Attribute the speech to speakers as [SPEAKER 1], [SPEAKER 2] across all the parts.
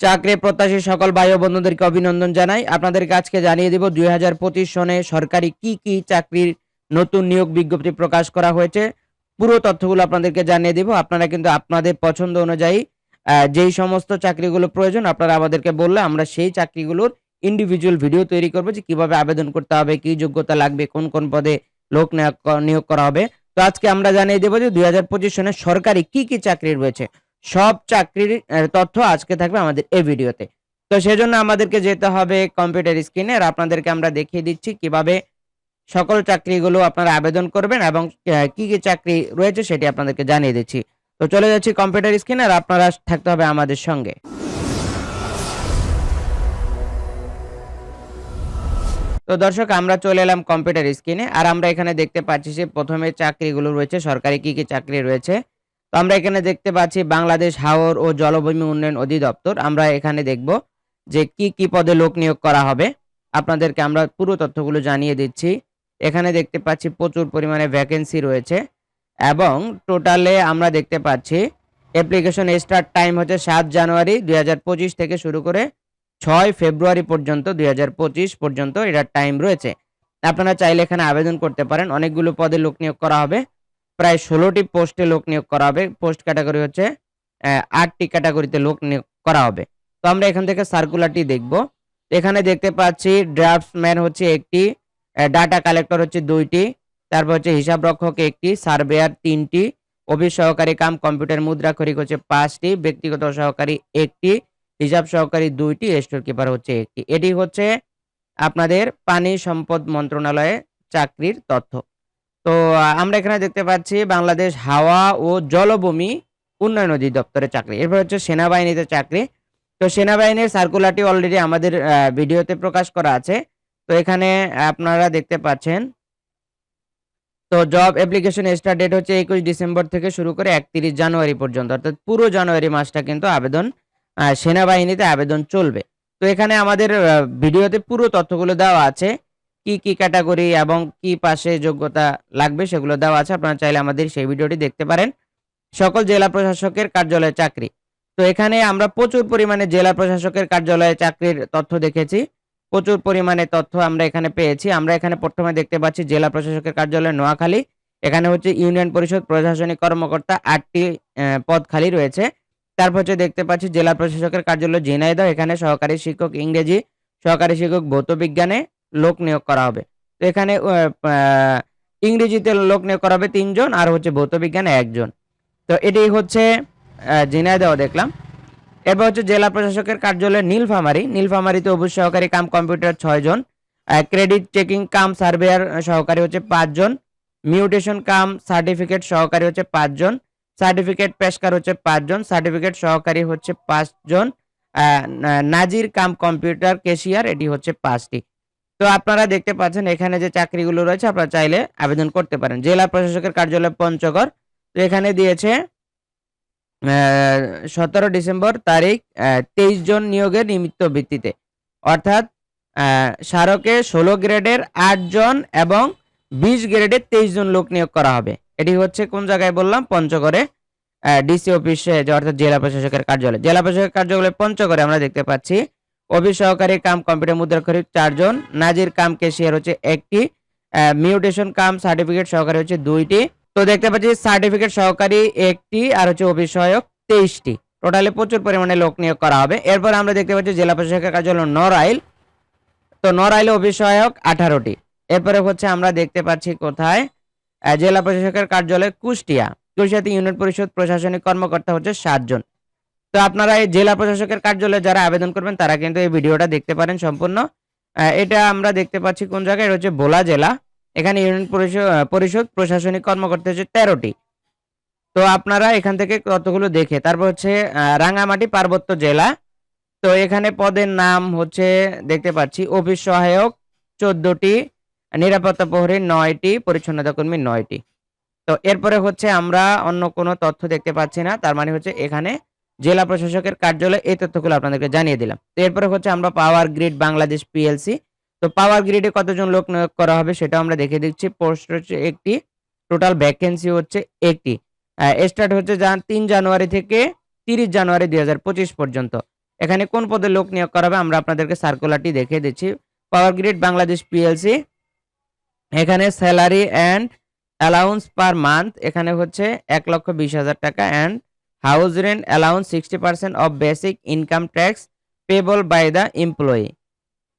[SPEAKER 1] চাকরি প্রত্যাশী সকল ভাই বন্ধুদেরকে অভিনন্দন জানাই। আপনাদেরকে আজকে জানিয়ে দিব, দুই সনে সরকারি কি কি চাকরির নতুন নিয়োগ বিজ্ঞপ্তি প্রকাশ করা হয়েছে। পুরো তথ্যগুলো আপনাদেরকে জানিয়ে দিব। আপনারা কিন্তু আপনাদের পছন্দ অনুযায়ী যেই সমস্ত চাকরিগুলো প্রয়োজন আপনারা আমাদেরকে বললে আমরা সেই চাকরিগুলোর ইন্ডিভিজুয়াল ভিডিও তৈরি করব যে কীভাবে আবেদন করতে হবে, কি যোগ্যতা লাগবে, কোন কোন পদে লোক নিয়োগ নিয়োগ করা হবে। তো আজকে আমরা জানিয়ে দেবো যে দুই হাজার পঁচিশ সনে সরকারি কি কি চাকরি রয়েছে। সব চাকরির তথ্য আজকে থাকবে আমাদের এই ভিডিওতে। তো সেজন্য আমাদেরকে যেতে হবে কম্পিউটার স্ক্রিনে আর আপনাদেরকে আমরা দেখিয়ে দিচ্ছি কীভাবে সকল চাকরিগুলো আপনারা আবেদন করবেন এবং কি কি চাকরি রয়েছে সেটি আপনাদেরকে জানিয়ে দিচ্ছি। তো চলে যাচ্ছি কম্পিউটার স্ক্রিনে আর আপনারা থাকতে হবে আমাদের সঙ্গে। তো দর্শক, আমরা চলে এলাম কম্পিউটার স্ক্রিনে আর আমরা এখানে দেখতে পাচ্ছি যে প্রথমে চাকরিগুলো রয়েছে, সরকারি কি কি চাকরি রয়েছে। তো আমরা এখানে দেখতে পাচ্ছি বাংলাদেশ হাওর ও জলভূমি উন্নয়ন অধিদপ্তর। আমরা এখানে দেখব যে কি কি পদে লোক নিয়োগ করা হবে। আপনাদেরকে আমরা পুরো তথ্যগুলো জানিয়ে দিচ্ছি। এখানে দেখতে পাচ্ছি প্রচুর পরিমাণে ভ্যাকেন্সি রয়েছে এবং টোটালে আমরা দেখতে পাচ্ছি অ্যাপ্লিকেশন স্টার্ট টাইম হচ্ছে সাত জানুয়ারি দুই হাজার পঁচিশ থেকে শুরু করে ছয় ফেব্রুয়ারি পর্যন্ত দুই হাজার পঁচিশ পর্যন্ত এটার টাইম রয়েছে। আপনারা চাইলে এখানে আবেদন করতে পারেন। অনেকগুলো পদে লোক নিয়োগ করা হবে। প্রায় ষোলোটি পোস্টে লোক নিয়োগ করা হবে। পোস্ট ক্যাটাগরি হচ্ছে আটটি ক্যাটাগরিতে লোক নিয়োগ করা হবে। তো আমরা এখান থেকে সার্কুলারটি দেখব। এখানে দেখতে পাচ্ছি ড্রাফটসম্যান হচ্ছে একটি ডাটা কালেক্টর হচ্ছে দুইটি, তারপর হচ্ছে হিসাব রক্ষক একটি সার্ভেয়ার তিনটি অফিস সহকারী কাম কম্পিউটার মুদ্রাক্ষরিক হচ্ছে পাঁচটি, ব্যক্তিগত সহকারী একটি, হিসাব সহকারী দুইটি স্টোর কিপার হচ্ছে একটি। এটি হচ্ছে আপনাদের পানি সম্পদ মন্ত্রণালয়ে চাকরির তথ্য। তো আমরা এখানে দেখতে পাচ্ছি বাংলাদেশ হাওয়া ও জলভূমি উন্নয়ন অধিদপ্তরের চাকরি। এরপর হচ্ছে সেনাবাহিনীতে চাকরি। তো, সেনাবাহিনীর সার্কুলারটি অলরেডি আমাদের ভিডিওতে প্রকাশ করা আছে। তো, এখানে আপনারা দেখতে পাচ্ছেন। তো জব অ্যাপ্লিকেশন স্টার্ট ডেট হচ্ছে একুশ ডিসেম্বর থেকে শুরু করে একত্রিশ জানুয়ারি পর্যন্ত। অর্থাৎ পুরো জানুয়ারি মাসটা কিন্তু আবেদন সেনাবাহিনীতে আবেদন চলবে। তো, এখানে আমাদের ভিডিওতে পুরো তথ্যগুলো দেওয়া আছে। কি কি ক্যাটাগরি এবং কি পাশে যোগ্যতা লাগবে সেগুলো দেওয়া আছে। আপনারা চাইলে আমাদের সেই ভিডিওটি দেখতে পারেন। সকল জেলা প্রশাসকের কার্যালয়ে চাকরি। তো এখানে আমরা প্রচুর পরিমাণে জেলা প্রশাসকের কার্যালয়ে চাকরির তথ্য দেখেছি। প্রচুর পরিমাণে তথ্য আমরা এখানে পেয়েছি। আমরা এখানে প্রথমে দেখতে পাচ্ছি জেলা প্রশাসকের কার্যালয় নোয়াখালী। এখানে হচ্ছে ইউনিয়ন পরিষদ প্রশাসনিক কর্মকর্তা আটটি পদ খালি রয়েছে। তারপর হচ্ছে দেখতে পাচ্ছি জেলা প্রশাসকের কার্যালয় ঝিনাইদহ। এখানে সহকারী শিক্ষক ইংরেজি, সহকারী শিক্ষক ভৌত বিজ্ঞানে লোক নিয়োগ করা হবে। তো এখানে ইংরেজিতে লোক নিয়োগ করা হবে তিনজন আর হচ্ছে ভৌত বিজ্ঞানে একজন। তো এটি হচ্ছে ঝিনাইদহ দেখলাম। এরপর হচ্ছে জেলা প্রশাসকের কার্যালয় নীলফামারী। নীলফামারীতে অফিস সহকারী কাম কম্পিউটার ছয়জন ক্রেডিট চেকিং কাম সার্ভেয়ার সহকারী হচ্ছে পাঁচজন, মিউটেশন কাম সার্টিফিকেট সহকারী হচ্ছে পাঁচজন, সার্টিফিকেট পেশকার হচ্ছে পাঁচজন, সার্টিফিকেট সহকারী হচ্ছে পাঁচজন নাজির কাম কম্পিউটার কেশিয়ার এটি হচ্ছে পাঁচটি। তো আপনারা দেখতে পাচ্ছেন এখানে যে চাকরিগুলো রয়েছে, আপনারা চাইলে আবেদন করতে পারেন। জেলা প্রশাসকের কার্যালয় পঞ্চগড়। তো এখানে দিয়েছে সতেরো ডিসেম্বর তারিখ তেইশ জন নিয়োগের নিমিত্ত ভিত্তিতে। অর্থাৎ স্মারকে ষোলো গ্রেডের আট জন এবং বিশ গ্রেডের তেইশ জন লোক নিয়োগ করা হবে। এটি হচ্ছে কোন জায়গায় বললাম? পঞ্চগড়ে ডিসি অফিসে অর্থাৎ জেলা প্রশাসকের কার্যালয়। জেলা প্রশাসকের কার্যালয় পঞ্চগড়ে আমরা দেখতে পাচ্ছি। অফিস সহকারী কাম কম্পিউটার মুদ্রাক্ষরিক চারজন। নাজির কাম কেশিয়ার হচ্ছে একটি মিউটেশন কাম সার্টিফিকেট সহকারী হচ্ছে দুইটি। তো দেখতে পাচ্ছি সার্টিফিকেট সহকারী একটি আর হচ্ছে অফিস সহায়ক তেইশটি। টোটালে প্রচুর পরিমাণে লোক নিয়োগ করা হবে। এরপর আমরা দেখতে পাচ্ছি জেলা প্রশাসকের কার্যালয় নড়াইল। তো নড়াইলে অফিস সহায়ক আঠারোটি। এরপরে হচ্ছে আমরা দেখতে পাচ্ছি কোথায়? জেলা প্রশাসকের কার্যালয় কুষ্টিয়া। কুষ্টিয়াতে ইউনিট পরিষদ প্রশাসনিক কর্মকর্তা হচ্ছে সাতজন। তো আপনারা এই জেলা প্রশাসকের কার্যালয়ে যারা আবেদন করবেন, তারা কিন্তু এই ভিডিওটা দেখতে পারেন সম্পূর্ণ। এটা আমরা দেখতে পাচ্ছি কোন জায়গায়? এটা হচ্ছে ভোলা জেলা। এখানে ইউনিয়ন পরিষদ প্রশাসনিক কর্মকর্তা হচ্ছে তেরোটি। তো আপনারা এখান থেকে কতগুলো দেখে, তারপর হচ্ছে রাঙামাটি পার্বত্য জেলা। তো এখানে পদের নাম হচ্ছে, দেখতে পাচ্ছি, অফিস সহায়ক চোদ্দটি, নিরাপত্তা প্রহরী নয়টি, পরিচ্ছন্নতা কর্মী নয়টি। তো এরপরে হচ্ছে আমরা অন্য কোনো তথ্য দেখতে পাচ্ছি না, তার মানে হচ্ছে এখানে জেলা প্রশাসকের কার্যালয় এই তথ্যগুলো আপনাদেরকে জানিয়ে দিলাম। তো এরপরে হচ্ছে আমরা পাওয়ার গ্রিড বাংলাদেশ পিএলসি তো পাওয়ার গ্রিডে কতজন লোক নিয়োগ করা হবে সেটা আমরা দেখে দিচ্ছি। পোস্ট হচ্ছে একটি টোটাল ভ্যাকেন্সি হচ্ছে একটি। স্টার্ট হচ্ছে তিন জানুয়ারি থেকে তিরিশ জানুয়ারি দুই হাজার পঁচিশ পর্যন্ত। এখানে কোন পদে লোক নিয়োগ করা হবে আমরা আপনাদেরকে সার্কুলারটি দেখিয়ে দিচ্ছি। পাওয়ার গ্রিড বাংলাদেশ পিএলসি এখানে salary and allowance per month এখানে হচ্ছে এক লক্ষ বিশ হাজার টাকা and house rent allowance sixty percent of basic income tax payable by the employee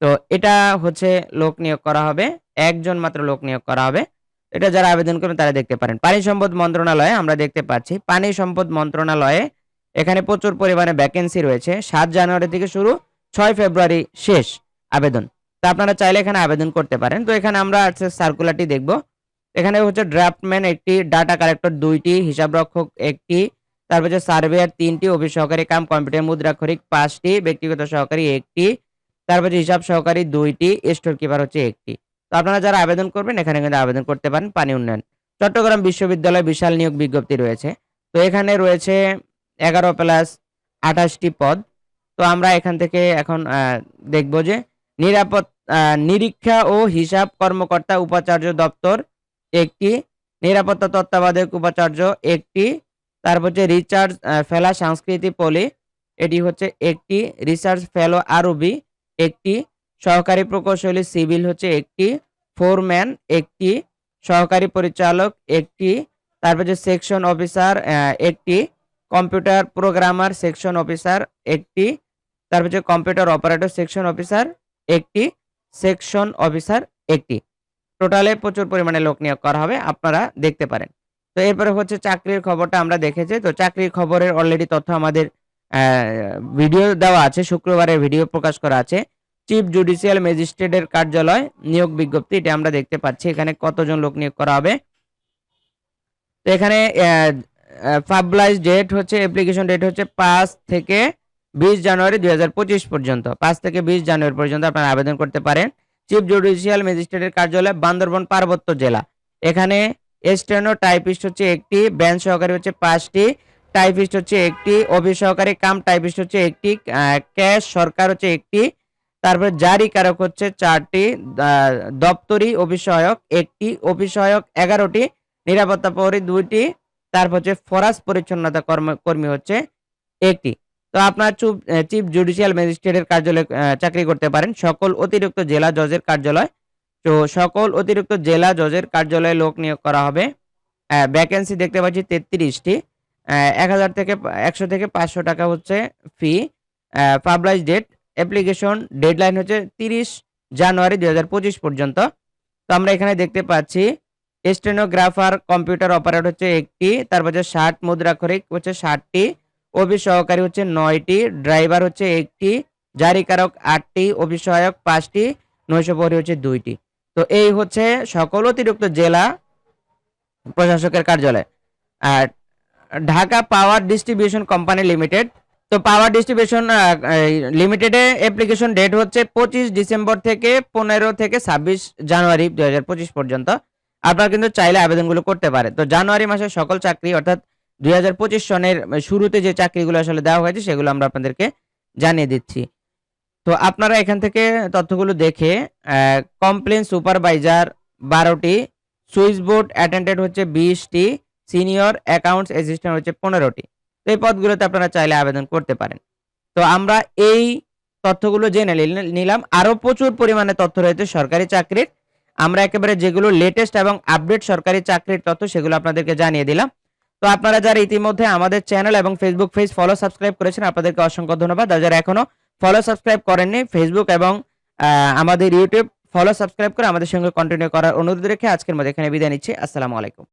[SPEAKER 1] তো এটা হচ্ছে লোক নিয়োগ করা হবে, একজন মাত্র লোক নিয়োগ করা হবে। এটা যারা আবেদন করবেন তারা দেখতে পারেন। পানি সম্পদ মন্ত্রণালয়ে আমরা দেখতে পাচ্ছি, পানি সম্পদ মন্ত্রণালয়ে এখানে প্রচুর পরিমাণে ভ্যাকেন্সি রয়েছে। সাত জানুয়ারি থেকে শুরু, ছয় ফেব্রুয়ারি শেষ আবেদন। তা আপনারা চাইলে এখানে আবেদন করতে পারেন। তো এখানে আমরা হচ্ছে সার্কুলারটি দেখব। এখানে হচ্ছে ড্রাফটম্যান একটি ডাটা কালেক্টর দুইটি, হিসাবরক্ষক একটি তারপর হচ্ছে সার্ভেয়ার তিনটি অফিস সহকারী কাম, কম্পিউটার মুদ্রা মুদ্রাক্ষরিক পাঁচটি, ব্যক্তিগত সহকারী একটি, তারপর হিসাব সহকারী দুইটি, স্টোর কিপার হচ্ছে একটি। তো আপনারা যারা আবেদন করবেন, এখানে কিন্তু আবেদন করতে পারেন পানি উন্নয়ন। চট্টগ্রাম বিশ্ববিদ্যালয়ে বিশাল নিয়োগ বিজ্ঞপ্তি রয়েছে। তো এখানে রয়েছে এগারো প্লাস আঠাশটি পদ। তো আমরা এখান থেকে এখন দেখব যে নিরাপদ নিরীক্ষা ও হিসাব কর্মকর্তা উপাচার্য দপ্তর একটি, নিরাপত্তা তত্ত্বাবধায়ক উপাচার্য একটি তারপর হচ্ছে রিচার্জ ফেলা সংস্কৃতি পলি, এটি হচ্ছে একটি রিসার্চ ফেলো আরবি, একটি সহকারী প্রকৌশলী সিভিল হচ্ছে একটি ফোরম্যান একটি সহকারী পরিচালক, একটি তারপর যে সেকশন অফিসার একটি কম্পিউটার প্রোগ্রামার সেকশন অফিসার একটি তারপর যে কম্পিউটার অপারেটর সেকশন অফিসার একটি সেকশন অফিসার একটি। টোটালে প্রচুর পরিমাণে লোক নিয়োগ করা হবে, আপনারা দেখতে পারেন। তো এরপরে হচ্ছে চাকরির খবরটা আমরা দেখেছি। তো চাকরির খবরের অলরেডি তথ্য আমাদের ভিডিও দেওয়া আছে, শুক্রবারের ভিডিও প্রকাশ করা আছে। চিফ জুডিশিয়াল ম্যাজিস্ট্রেটের কার্যালয় নিয়োগ বিজ্ঞপ্তি, এটা আমরা দেখতে পাচ্ছি। এখানে কতজন লোক নিয়োগ করা হবে? তো এখানে পাবলাইজ ডেট হচ্ছে অ্যাপ্লিকেশন ডেট হচ্ছে পাঁচ থেকে বিশ জানুয়ারি দুই হাজার পঁচিশ পর্যন্ত। পাঁচ থেকে বিশ জানুয়ারি পর্যন্ত আপনারা আবেদন করতে পারেন। চিফ জুডিশিয়াল ম্যাজিস্ট্রেটের কার্যালয় বান্দরবন পার্বত্য জেলা। এখানে স্টেনো টাইপিস্ট হচ্ছে একটি ব্যাঞ্চ সহকারী হচ্ছে পাঁচটি, টাইপিস্ট হচ্ছে একটি অফিস সহকারী, কাম টাইপিস্ট হচ্ছে একটি ক্যাশ সরকার হচ্ছে একটি, তারপরে জারিকারক হচ্ছে চারটি দপ্তরি অফিস একটি অফিস এগারোটি, নিরাপত্তা প্রহরী দুইটি, তারপর হচ্ছে ফরাজ পরিচ্ছন্নতা কর্ম- কর্মী হচ্ছে একটি। তো আপনার চুপ চিফ জুডিশিয়াল ম্যাজিস্ট্রেটের কার্যালয়ে চাকরি করতে পারেন। সকল অতিরিক্ত জেলা জজের কার্যালয় তো সকল অতিরিক্ত জেলা জজের কার্যালয়ে লোক নিয়োগ করা হবে। ভ্যাকেন্সি দেখতে পাচ্ছি তেত্রিশটি। এক হাজার থেকে একশো থেকে পাঁচশো টাকা হচ্ছে fee publish date application deadline হচ্ছে তিরিশ জানুয়ারি দু হাজার পঁচিশ পর্যন্ত। তো আমরা এখানে দেখতে পাচ্ছি স্টেনোগ্রাফার কম্পিউটার অপারেটর হচ্ছে একটি, তারপর হচ্ছে ষাট মুদ্রাক্ষরিক হচ্ছে ষাটটি অফিস সহকারী হচ্ছে নয়টি ড্রাইভার হচ্ছে একটি, জারিকারক আটটি অফিস সহায়ক পাঁচটি, নৈশ প্রহরী হচ্ছে দুইটি। তো এই হচ্ছে সকল অতিরিক্ত জেলা প্রশাসকের কার্যালয়। আর Dhaka power distribution company limited তো পাওয়ার ডিস্ট্রিবিউশন লিমিটেডে অ্যাপ্লিকেশন ডেট হচ্ছে পঁচিশ ডিসেম্বর থেকে পনেরো থেকে ছাব্বিশ জানুয়ারি দুই হাজার পঁচিশ পর্যন্ত। আপনারা কিন্তু চাইলে আবেদনগুলো করতে পারে। তো জানুয়ারি মাসে সকল চাকরি অর্থাৎ দুই হাজার পঁচিশ সনের শুরুতে যে চাকরিগুলো আসলে দেওয়া হয়েছে, সেগুলো আমরা আপনাদেরকে জানিয়ে দিচ্ছি। তো আপনারা এখান থেকে তথ্যগুলো দেখে কমপ্লেন সুপারভাইজার বারোটি, সুইচ বোর্ড অ্যাটেন্ডেন্ট হচ্ছে বিশটি সিনিয়র অ্যাকাউন্টস অ্যাসিস্ট্যান্ট হচ্ছে পনেরোটি। তো এই পদগুলোতে আপনারা চাইলে আবেদন করতে পারেন। তো আমরা এই তথ্যগুলো জেনে নিলাম। আরও প্রচুর পরিমাণে তথ্য রয়েছে সরকারি চাকরির। আমরা একেবারে যেগুলো লেটেস্ট এবং আপডেট সরকারি চাকরির তথ্য সেগুলো আপনাদেরকে জানিয়ে দিলাম। তো আপনারা যারা ইতিমধ্যে আমাদের চ্যানেল এবং ফেসবুক পেজ ফলো সাবস্ক্রাইব করেছেন, আপনাদেরকে অসংখ্য ধন্যবাদ। আর যারা এখনও ফলো সাবস্ক্রাইব করেননি ফেসবুক এবং আমাদের ইউটিউব ফলো সাবস্ক্রাইব করে আমাদের সঙ্গে কন্টিনিউ করার অনুরোধ রেখে আজকের মধ্যে এখানে বিদায় নিচ্ছি। আসসালামু আলাইকুম।